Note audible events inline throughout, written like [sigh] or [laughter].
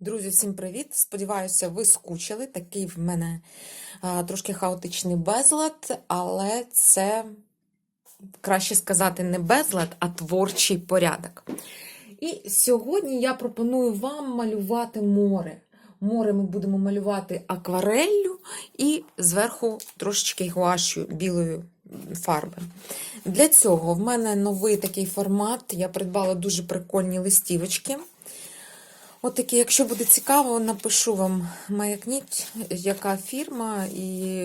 Друзі, всім привіт! Сподіваюся, ви скучили. Такий в мене а, трошки хаотичний безлад, але це, краще сказати, не безлад, а творчий порядок. І сьогодні я пропоную вам малювати море. Море ми будемо малювати аквареллю і зверху трошечки гуашю білої фарби. Для цього в мене новий такий формат. Я придбала дуже прикольні листівочки. От якщо буде цікаво, напишу вам маякніть, яка фірма, і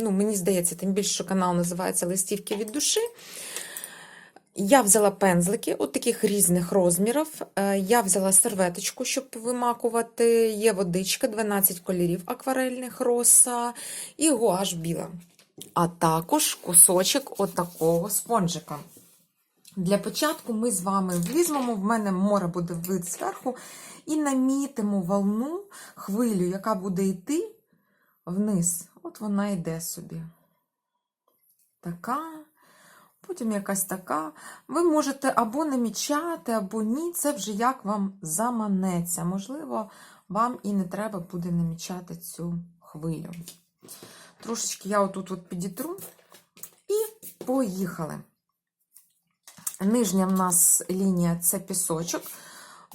ну, мені здається, тим більше, що канал називається Листівки від душі. Я взяла пензлики от таких різних розмірів. Е, Я взяла серветочку, щоб вимакувати. Є водичка, 12 кольорів акварельних роса і гуаш біла. А також кусочок отакого спонжика. Для початку ми з вами влізьмемо, в мене море буде вид зверху, і намітимо волну, хвилю, яка буде йти вниз. От вона йде собі. Така, потім якась така. Ви можете або намічати, або ні. Це вже як вам заманеться. Можливо, вам і не треба буде намічати цю хвилю. Трошечки я отут от підітру і поїхали. Нижня в нас лінія це пісочок,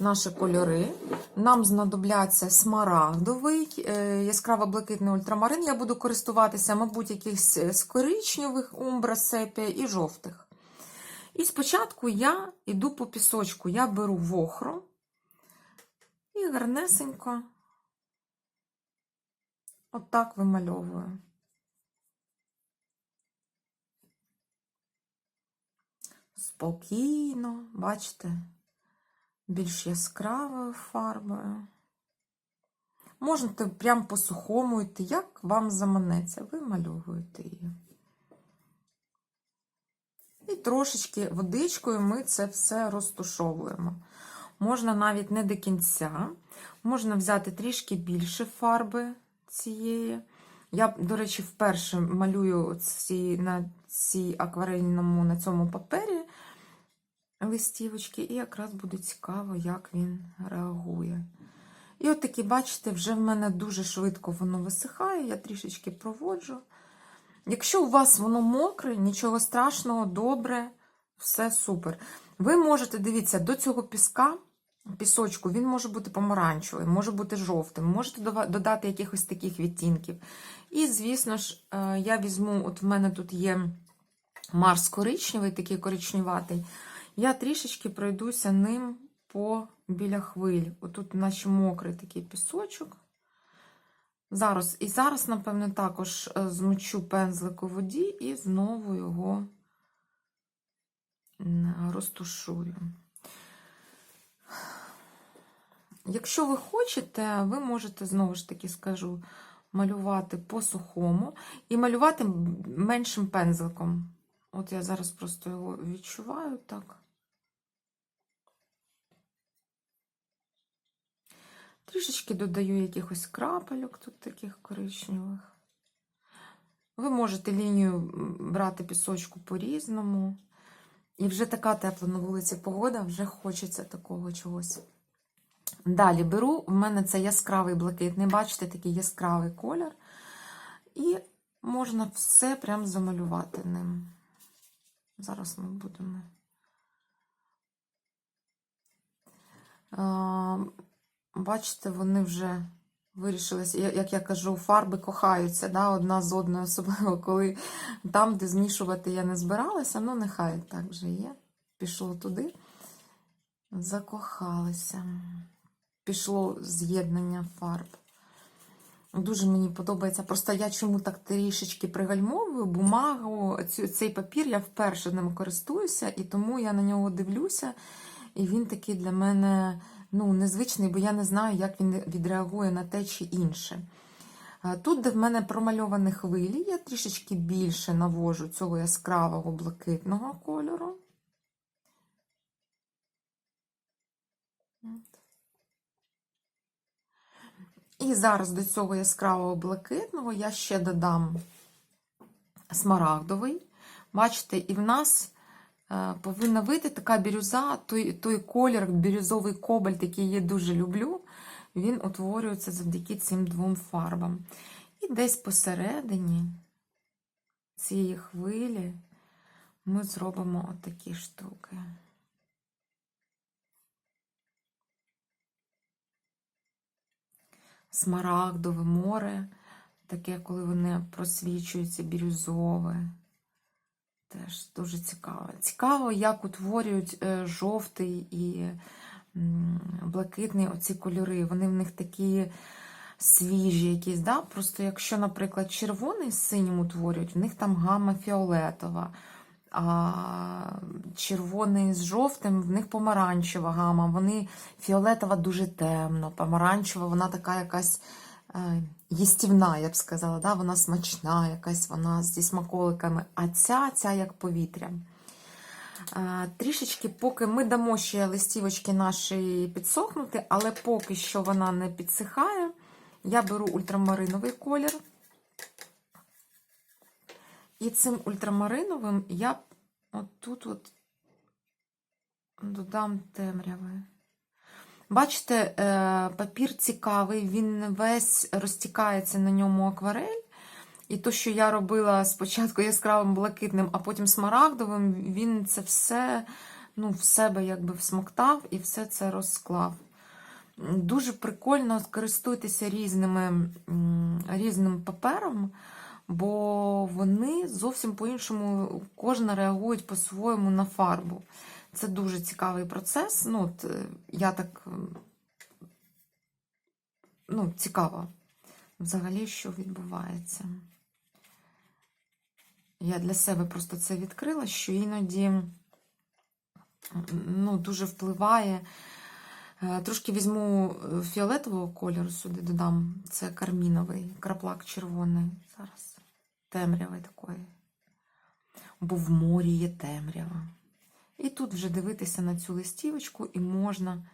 наші кольори. Нам знадобляться смарагдовий, яскраво блакитний ультрамарин. Я буду користуватися, мабуть, якихось з коричневих, умбра, сепія і жовтих. І спочатку я йду по пісочку, я беру вохру і гарнесенько отак вимальовую. Спокійно, бачите, більш яскравою фарбою. Можете прямо по сухому йти, як вам заманеться, ви мальовуєте її. І трошечки водичкою ми це все розтушовуємо. Можна навіть не до кінця, можна взяти трішки більше фарби цієї. Я, до речі, вперше малюю ці, на цій акварельному на цьому папері листівочки, і якраз буде цікаво, як він реагує. І от такі, бачите, вже в мене дуже швидко воно висихає, я трішечки проводжу. Якщо у вас воно мокре, нічого страшного, добре, все супер. Ви можете, дивіться, до цього піска, пісочку, він може бути помаранчевий, може бути жовтим, можете додати якихось таких відтінків. І, звісно ж, я візьму, от в мене тут є Марс коричневий, такий коричневатий. Я трішечки пройдуся ним по біля хвиль. Отут наче мокрий такий пісочок. Зараз, І зараз, напевно, також змочу пензлик у воді і знову його розтушую. Якщо ви хочете, ви можете, знову ж таки скажу, малювати по сухому і малювати меншим пензликом. От я зараз просто його відчуваю так. Трішечки додаю якихось крапельок тут таких коричневих. Ви можете лінію брати пісочку по-різному. І вже така тепла на вулиці погода, вже хочеться такого чогось. Далі беру, в мене це яскравий блакитний, бачите, такий яскравий колір. І можна все прям замалювати ним. Зараз ми будемо. Бачите, вони вже вирішилися, як я кажу, фарби кохаються да, одна з одною, особливо, коли там, де змішувати я не збиралася, ну нехай так вже є. Пішло туди, закохалися. Пішло з'єднання фарб. Дуже мені подобається. Просто я чому так трішечки пригальмовую бумагу, цей папір я вперше ним користуюся, і тому я на нього дивлюся. І він такий для мене ну, незвичний, бо я не знаю, як він відреагує на те чи інше. Тут, де в мене промальовані хвилі, я трішечки більше навожу цього яскравого блакитного кольору. І зараз до цього яскравого блакитного я ще додам смарагдовий. Бачите, і в нас повинна вийти така бірюза, той той колір, бірюзовий кобальт, який я дуже люблю. він утворюється завдяки цим двом фарбам. І десь посередині цієї хвилі ми зробимо отакі штуки. Смарагдове море, таке, коли вони просвічуються бірюзове. Теж дуже цікаво. Цікаво, як утворюють е, жовтий і блакитний оці кольори. Вони в них такі свіжі якісь. Да? Просто якщо, наприклад, червоний з синім утворюють, в них там гамма фіолетова, а червоний з жовтим, в них помаранчева гама. Вони фіолетова дуже темно, помаранчева, вона така якась їстівна, я б сказала, да? вона смачна, якась вона зі смаколиками, а ця, ця як повітря. Трішечки, поки ми дамо ще листівочки наші підсохнути, але поки що вона не підсихає, я беру ультрамариновий колір. І цим ультрамариновим я отут от додам темряви. Бачите, е, папір цікавий, він весь розтікається на ньому акварель. І то, що я робила спочатку яскравим блакитним, а потім смарагдовим, він це все ну, в себе якби всмоктав і все це розклав. Дуже прикольно користуйтеся різними, різним папером, бо вони зовсім по-іншому, кожна реагують по-своєму на фарбу. Це дуже цікавий процес. Ну, от, е, я так ну, цікаво взагалі, що відбувається. Я для себе просто це відкрила, що іноді ну, дуже впливає. Е, Трошки візьму фіолетового кольору сюди додам. Це карміновий, краплак червоний. Зараз. Темряви такої. Бо в морі є темрява. І тут вже дивитися на цю листівочку, і можна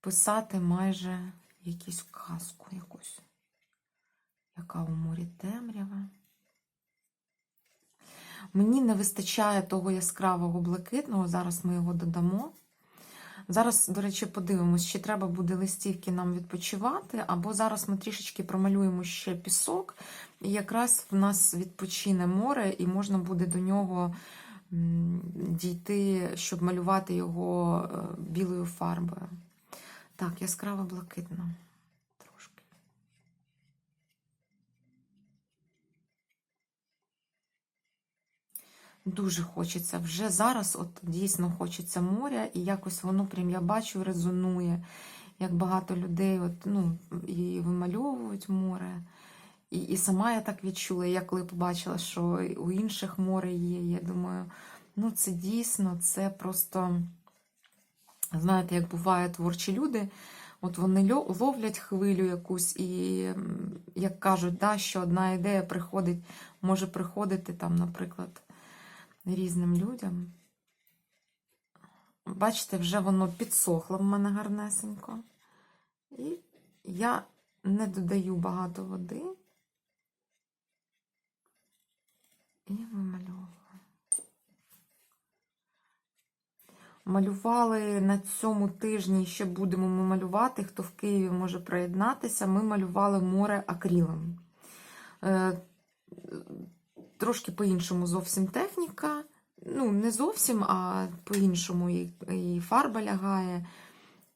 писати майже якусь казку якусь. Яка у морі темрява. Мені не вистачає того яскравого блакитного, зараз ми його додамо. Зараз, до речі, подивимось, чи треба буде листівки нам відпочивати, або зараз ми трішечки промалюємо ще пісок, і якраз в нас відпочине море, і можна буде до нього дійти, щоб малювати його е, білою фарбою. Так, яскраво блакитно. Трошки. Дуже хочеться. Вже зараз, от дійсно хочеться моря, і якось воно прям я бачу, резонує. Як багато людей от, ну, і вимальовують море. І і сама я так відчула, я коли побачила, що у інших море є. Я думаю, ну це дійсно, це просто, знаєте, як буває творчі люди, от вони ловлять хвилю якусь, і, як кажуть, да, що одна ідея приходить, може приходити там, наприклад, різним людям. Бачите, вже воно підсохло в мене гарнесенько. І я не додаю багато води. І вимальовую. Малювали на цьому тижні, ще будемо ми малювати, хто в Києві може приєднатися, ми малювали море акрилом. Е, трошки по-іншому зовсім техніка. Ну, не зовсім, а по-іншому і фарба лягає,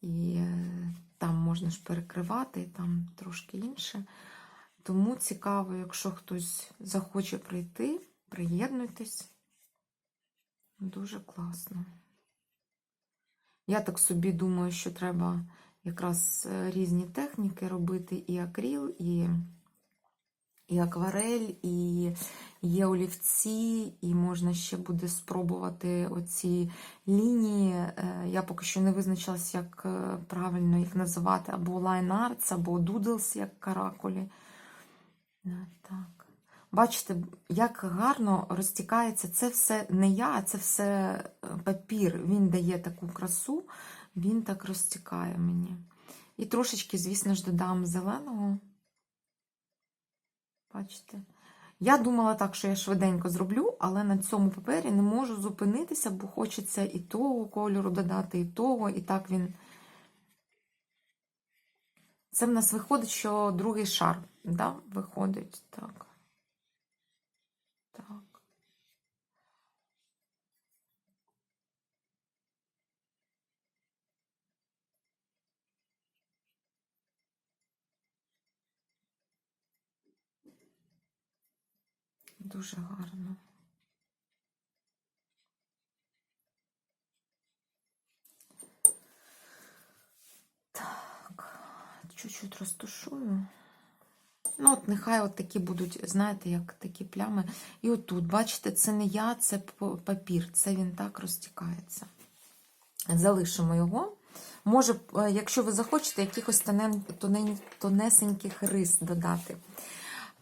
і е, там можна ж перекривати, і там трошки інше. Тому цікаво, якщо хтось захоче прийти, приєднуйтесь. Дуже класно. Я так собі думаю, що треба якраз е, різні техніки робити: і акріл, і і акварель, і є олівці, і можна ще буде спробувати оці лінії. Е, я поки що не визначилась, як е, правильно їх називати, або line arts, або doodles, як каракулі. Так. Бачите, як гарно розтікається. Це все не я, а це все е, папір. Він дає таку красу, він так розтікає мені. І трошечки, звісно ж, додам зеленого. Бачите? Я думала так, що я швиденько зроблю, але на цьому папері не можу зупинитися, бо хочеться і того кольору додати, і того, і так він. Це в нас виходить, що другий шар, да? Виходить так. Так. Дуже гарно. Чуть-чуть розтушую. Ну, от нехай от такі будуть, знаєте, як такі плями. І отут, бачите, це не я, це папір. Це він так розтікається. Залишимо його. Може, е, якщо ви захочете, якихось тонесеньких рис додати.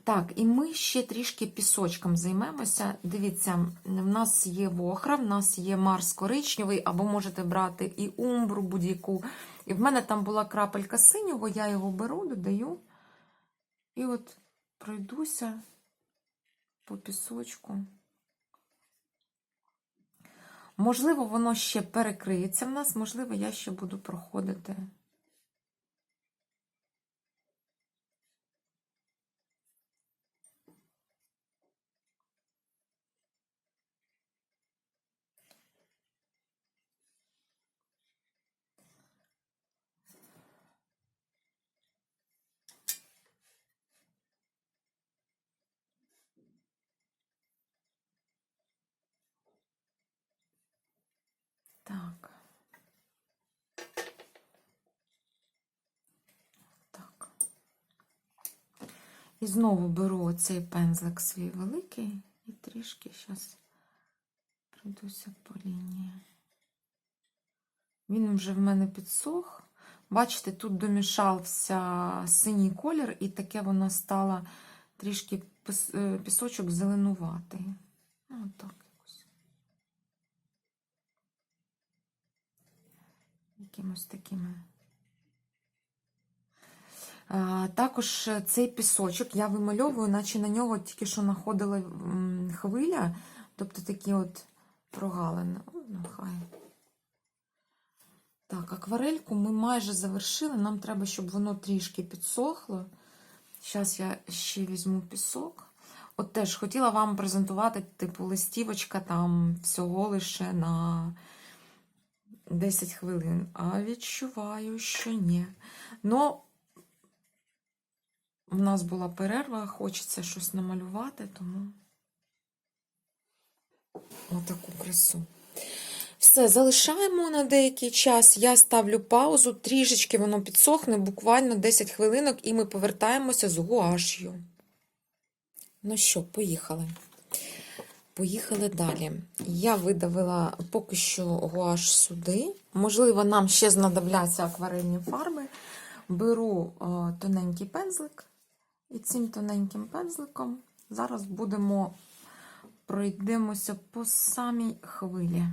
Так, і ми ще трішки пісочком займемося. Дивіться, в нас є вохра, в нас є марс коричневий, або можете брати і умбру будь-яку. І в мене там була крапелька синього, я його беру, додаю. І от пройдуся по пісочку. Можливо, воно ще перекриється в нас, можливо, я ще буду проходити. Так. Так. І знову беру оцей пензлик свій великий і трішки зараз пройдуся по лінії. Він вже в мене підсох. Бачите, тут домішався синій колір, і таке воно стало трішки е, пісочок зеленуватий. Ну, отак Якимось такими. Також цей пісочок я вимальовую, наче на нього тільки що находила хвиля, тобто такі от прогалини. Ну, хай. Так, акварельку ми майже завершили. Нам треба, щоб воно трішки підсохло. Зараз я ще візьму пісок. От теж хотіла вам презентувати, типу, листівочка там всього лише на 10 хвилин. А відчуваю, що ні. Ну, у нас була перерва, хочеться щось намалювати, тому отаку красу. Все, залишаємо на деякий час. Я ставлю паузу, трішечки воно підсохне, буквально 10 хвилинок, і ми повертаємося з гуаш'ю. Ну що, поїхали. Поїхали далі. Я видавила поки що гуаш сюди. Можливо, нам ще знадобляться акварельні фарби. Беру о, тоненький пензлик, і цим тоненьким пензликом зараз будемо пройдемося по самій хвилі.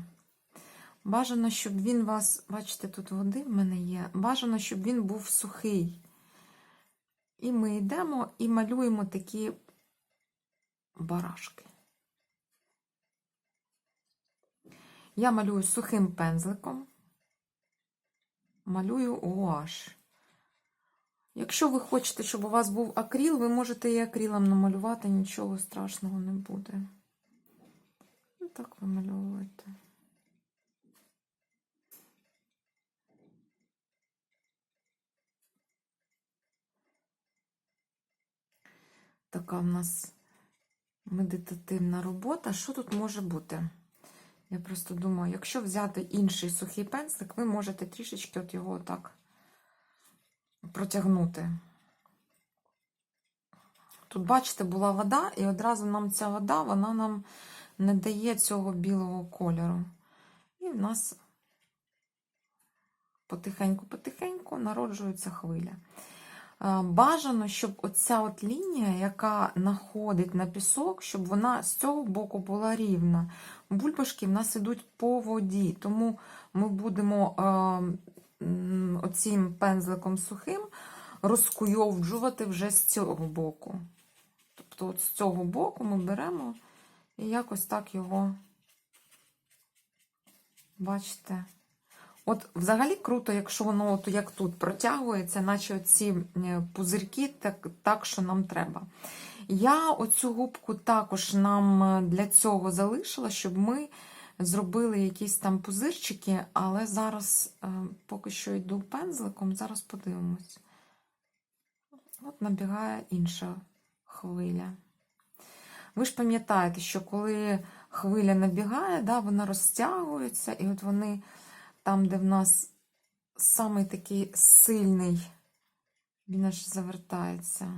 Бажано, щоб він вас, бачите, тут води в мене є. Бажано, щоб він був сухий. І ми йдемо і малюємо такі барашки. Я малюю сухим пензликом, малюю гуаш. Якщо ви хочете, щоб у вас був акріл, ви можете і акрилом намалювати, нічого страшного не буде. І так вимальовуєте. Така в нас медитативна робота. Що тут може бути? Я просто думаю, якщо взяти інший сухий пензлик, ви можете трішечки от його так протягнути. Тут, бачите, була вода, і одразу нам ця вода, вона нам не дає цього білого кольору. І в нас потихеньку-потихеньку народжується хвиля. Е, Бажано, щоб оця от лінія, яка находить на пісок, щоб вона з цього боку була рівна. Бульбашки в нас йдуть по воді, тому ми будемо е, оцим пензликом сухим розкуйовджувати вже з цього боку. Тобто от з цього боку ми беремо і якось так його, бачите, От взагалі круто, якщо воно от як тут протягується, наче ці пузирки, так, так, що нам треба. Я оцю губку також нам е, для цього залишила, щоб ми зробили якісь там пузирчики, але зараз е, поки що йду пензликом, зараз подивимось. От набігає інша хвиля. Ви ж пам'ятаєте, що коли хвиля набігає, да, вона розтягується, і от вони там, де в нас самий такий сильний, він аж завертається.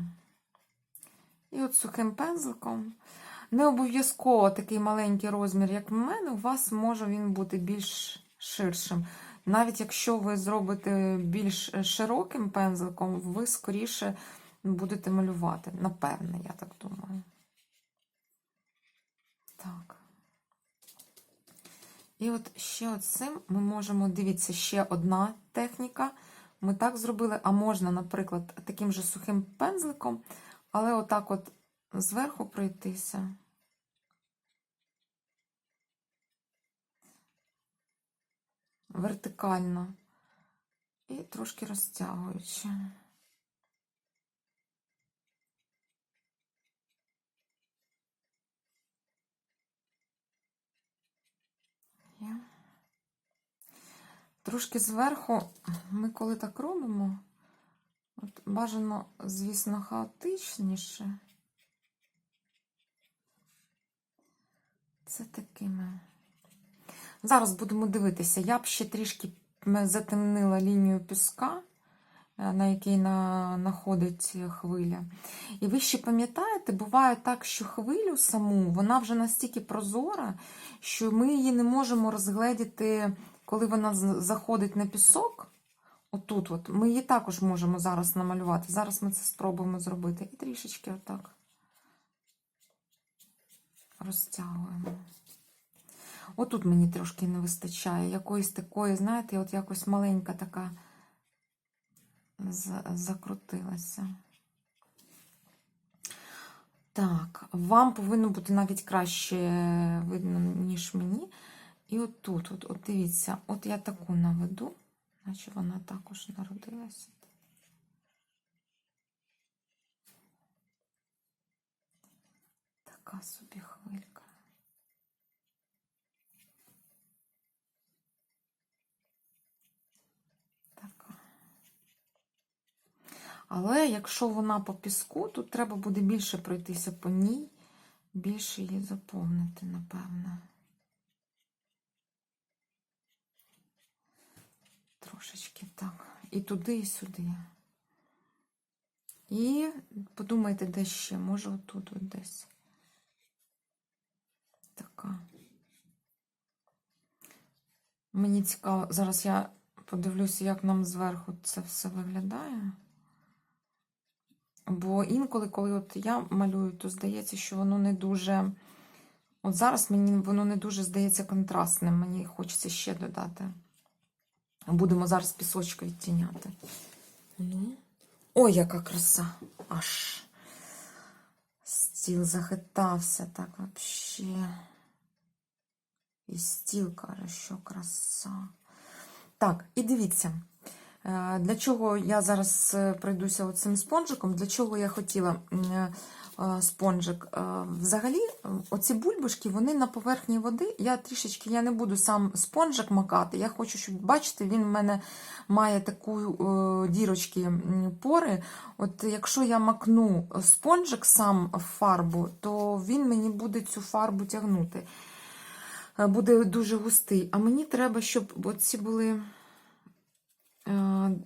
І от сухим пензликом. Не обов'язково такий маленький розмір, як в мене, у вас може він бути більш ширшим. Навіть якщо ви зробите більш широким пензликом, ви скоріше будете малювати. Напевне, я так думаю. Так. І от ще оцим ми можемо, дивіться, ще одна техніка. Ми так зробили, а можна, наприклад, таким же сухим пензликом, але отак от зверху пройтися. Вертикально і трошки розтягуючи. Трошки зверху, ми коли так робимо, от бажано, звісно, хаотичніше. Це такими. Зараз будемо дивитися. Я б ще трішки затемнила лінію піска, е, на якій знаходить хвиля. І ви ще пам'ятаєте, буває так, що хвилю саму, вона вже настільки прозора, що ми її не можемо розгледіти, коли вона заходить на пісок. Отут, от, ми її також можемо зараз намалювати. Зараз ми це спробуємо зробити. І трішечки отак розтягуємо. Отут мені трошки не вистачає. Якоїсь такої, знаєте, от якось маленька така закрутилася. Так, вам повинно бути навіть краще видно, ніж мені. І от тут, от, от дивіться, от я таку наведу, наче вона також народилася. Така собі хвилька. Але якщо вона по піску, то треба буде більше пройтися по ній, більше її заповнити, напевно. Трошечки так. І туди, і сюди. І подумайте, де ще, може отут от десь. Така. Мені цікаво, зараз я подивлюся, як нам зверху це все виглядає. Бо інколи, коли от я малюю, то здається, що воно не дуже. От зараз мені воно не дуже здається контрастним. Мені хочеться ще додати. Будемо зараз пісочку відтіняти. Ну. Ой, яка краса! Аж стіл захитався так взагалі. І стіл каже, що краса. Так, і дивіться, для чого я зараз е, пройдуся оцим спонжиком, для чого я хотіла е, спонжик. Взагалі, оці бульбашки, вони на поверхні води. Я трішечки я не буду сам спонжик макати. Я хочу, щоб бачите, він в мене має таку дірочки пори. От Якщо я макну спонжик сам в фарбу, то він мені буде цю фарбу тягнути. Буде дуже густий. А мені треба, щоб ці були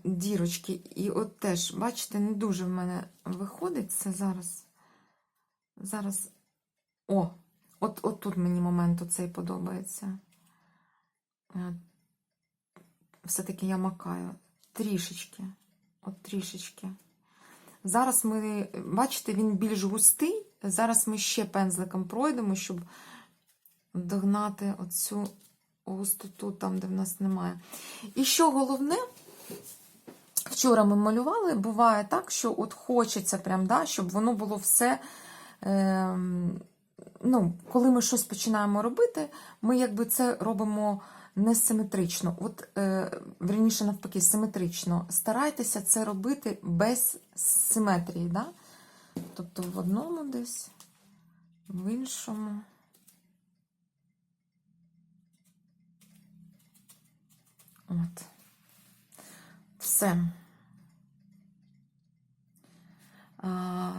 дірочки. І от теж, бачите, не дуже в мене виходить це зараз. Зараз. О, от, от тут мені момент оцей подобається. Е, все-таки я макаю трішечки. От трішечки. Зараз ми, бачите, він більш густий. Зараз ми ще пензликом пройдемо, щоб догнати оцю густоту там, де в нас немає. І що головне, вчора ми малювали, буває так, що от хочеться, прям, да, щоб воно було все. Ем, ну, коли ми щось починаємо робити, ми якби це робимо несиметрично. От, е, верніше, навпаки, симетрично. Старайтеся це робити без симетрії. Да? Тобто в одному десь, в іншому. От. Все. А,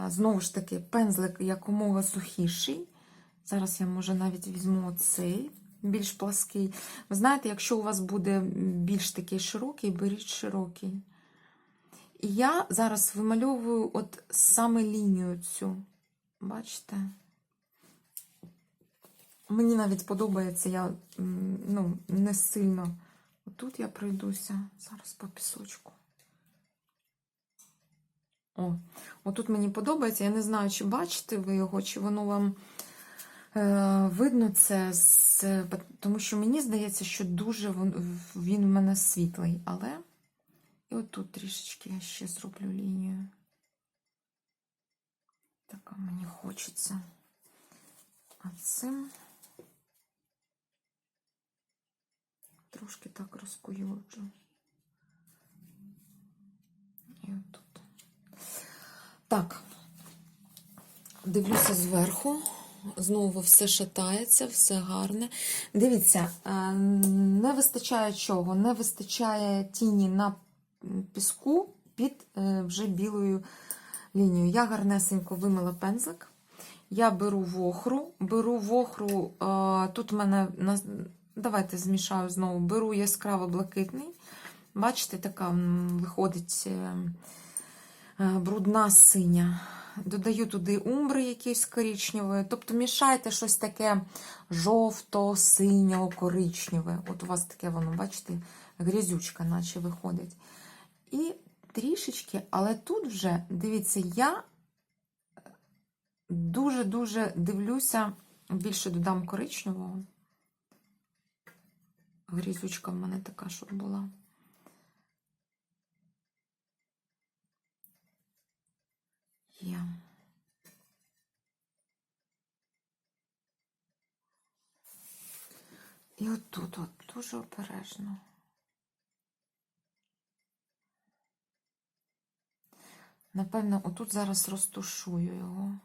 знову ж таки, пензлик якомога сухіший. Зараз я, може, навіть візьму цей більш плаский. Ви знаєте, якщо у вас буде більш такий широкий, беріть широкий. І я зараз вимальовую от саме лінію цю. Бачите? Мені навіть подобається, я ну, не сильно. Тут я пройдуся зараз по пісочку. О, отут мені подобається. Я не знаю, чи бачите ви його, чи воно вам е, видно це, з, тому що мені здається, що дуже він, у мене світлий, але і отут трішечки я ще зроблю лінію. Така мені хочеться. А цим трошки так розкуюджу. І отут. Так, дивлюся зверху. Знову все шатається, все гарне. Дивіться, е, не вистачає чого? Не вистачає тіні на піску під е, вже білою лінією. Я гарнесенько вимила пензлик. Я беру вохру, беру вохру, е, тут в мене, давайте змішаю знову, беру яскраво блакитний. Бачите, така виходить брудна синя. Додаю туди умбри якісь коричневої. Тобто мішайте щось таке жовто-синього коричневе. От у вас таке воно, бачите, грязючка, наче виходить. І трішечки, але тут вже, дивіться, я дуже-дуже дивлюся, більше додам коричневого. Грізючка в мене така, щоб була. Є. І отут от дуже обережно. Напевно, отут зараз розтушую його.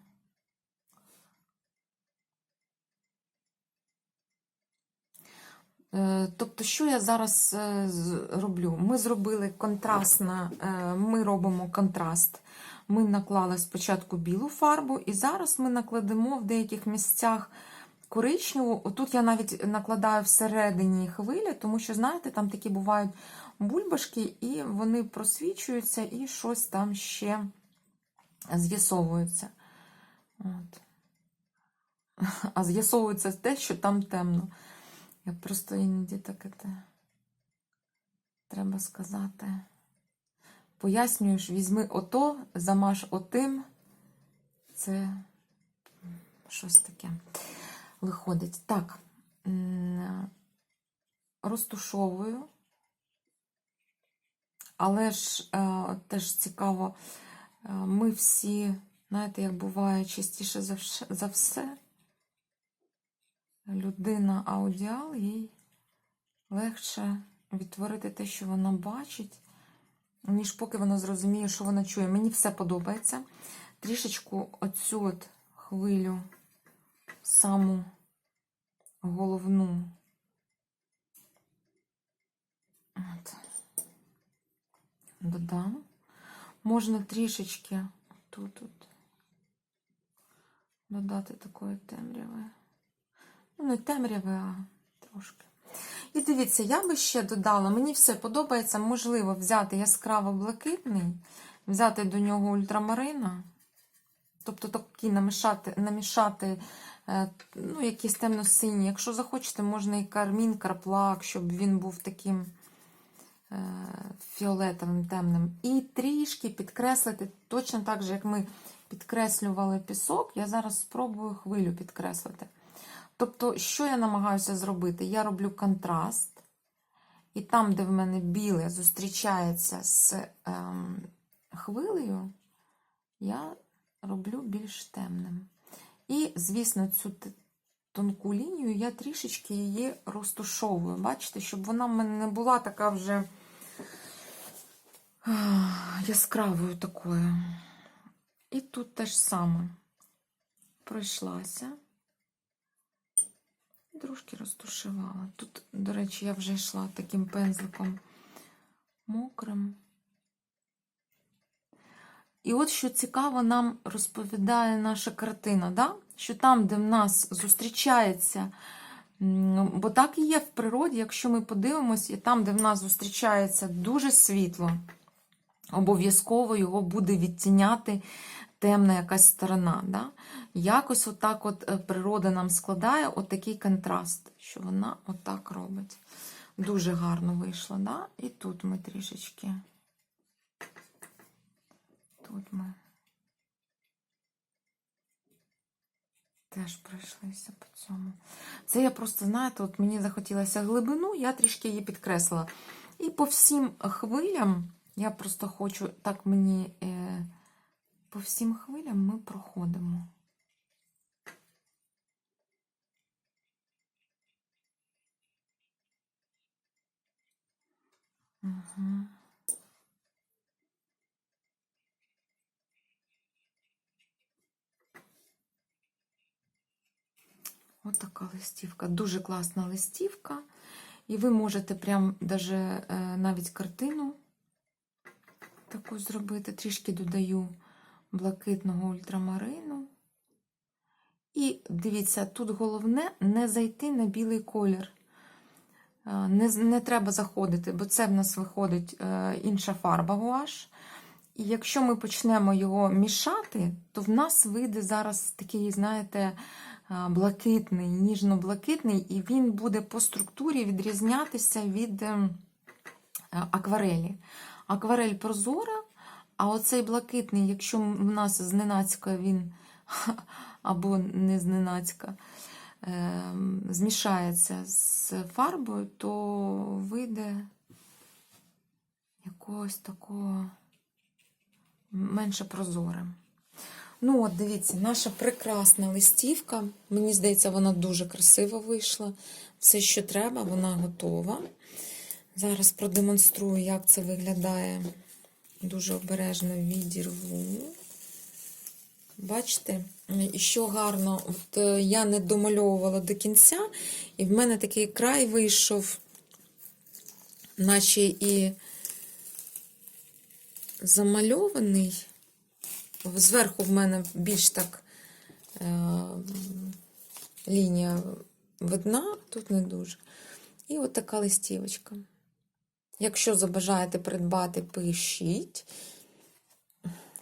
Е, Тобто, що я зараз е, роблю? Ми зробили контрастна, е, ми робимо контраст. Ми наклали спочатку білу фарбу, і зараз ми накладемо в деяких місцях коричневу. Отут я навіть накладаю всередині хвилі, тому що, знаєте, там такі бувають бульбашки, і вони просвічуються, і щось там ще з'ясовується. От. А з'ясовується те, що там темно. Я просто іноді таке те треба сказати. Пояснюєш, візьми ото, замаж отим. Це щось таке виходить. Так, розтушовую. Але ж е, теж цікаво, е, ми всі, знаєте, як буває частіше за, все, людина аудіал, їй легше відтворити те, що вона бачить, ніж поки вона зрозуміє, що вона чує. Мені все подобається. Трішечку оцю от хвилю, саму головну. От. Додам. Можна трішечки тут, тут додати такої темряви. Ну, не темряви, а трошки. І дивіться, я би ще додала, мені все подобається, можливо, взяти яскраво блакитний, взяти до нього ультрамарина, тобто такі намішати, намішати е, ну, якісь темно-сині. Якщо захочете, можна і кармін, карплак, щоб він був таким е, фіолетовим, темним. І трішки підкреслити, точно так же, як ми підкреслювали пісок, я зараз спробую хвилю підкреслити. Тобто, що я намагаюся зробити? Я роблю контраст, і там, де в мене біле зустрічається з ем, хвилею, я роблю більш темним. І, звісно, цю тонку лінію, я трішечки її розтушовую. Бачите, щоб вона в мене не була така вже яскравою такою. І тут теж саме пройшлася. Трошки розтушувала. Тут, до речі, я вже йшла таким пензликом мокрим. І от що цікаво нам розповідає наша картина, да? що там, де в нас зустрічається, бо так і є в природі, якщо ми подивимось, і там, де в нас зустрічається дуже світло, обов'язково його буде відтіняти темна якась сторона. Да? Якось отак от е, природа нам складає отакий контраст, що вона отак робить. Дуже гарно вийшло. Да? І тут ми трішечки. Тут ми теж пройшлися по цьому. Це я просто, знаєте, от мені захотілося глибину, я трішки її підкреслила. І по всім хвилям, я просто хочу, так мені е, по всім хвилям ми проходимо. Угу. Ось така листівка. Дуже класна листівка. І ви можете прям даже е, навіть картину таку зробити. Трішки додаю блакитного ультрамарину. І дивіться, тут головне не зайти на білий колір. Е, Не, не треба заходити, бо це в нас виходить е, інша фарба гуаш. І якщо ми почнемо його мішати, то в нас вийде зараз такий, знаєте, блакитний, ніжно-блакитний, і він буде по структурі відрізнятися від ем, акварелі. Акварель прозора, а оцей блакитний, якщо в нас зненацька він [laughs] або не зненацька, ем, змішається з фарбою, то вийде якогось такого менше прозорим. Ну, от, дивіться, наша прекрасна листівка. Мені здається, вона дуже красиво вийшла. Все, що треба, вона готова. Зараз продемонструю, як це виглядає. Дуже обережно відірву. Бачите? Що гарно, от е, я не домальовувала до кінця, і в мене такий край вийшов, наче і замальований. Зверху в мене більш так е, лінія видна, тут не дуже. І от така листівочка. Якщо забажаєте придбати, пишіть.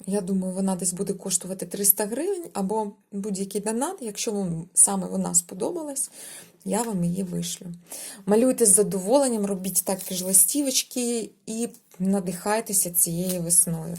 Я думаю, вона десь буде коштувати 300 гривень або будь-який донат. Якщо вам саме вона сподобалась, я вам її вишлю. Малюйте з задоволенням, робіть такі ж листівочки і надихайтеся цією весною.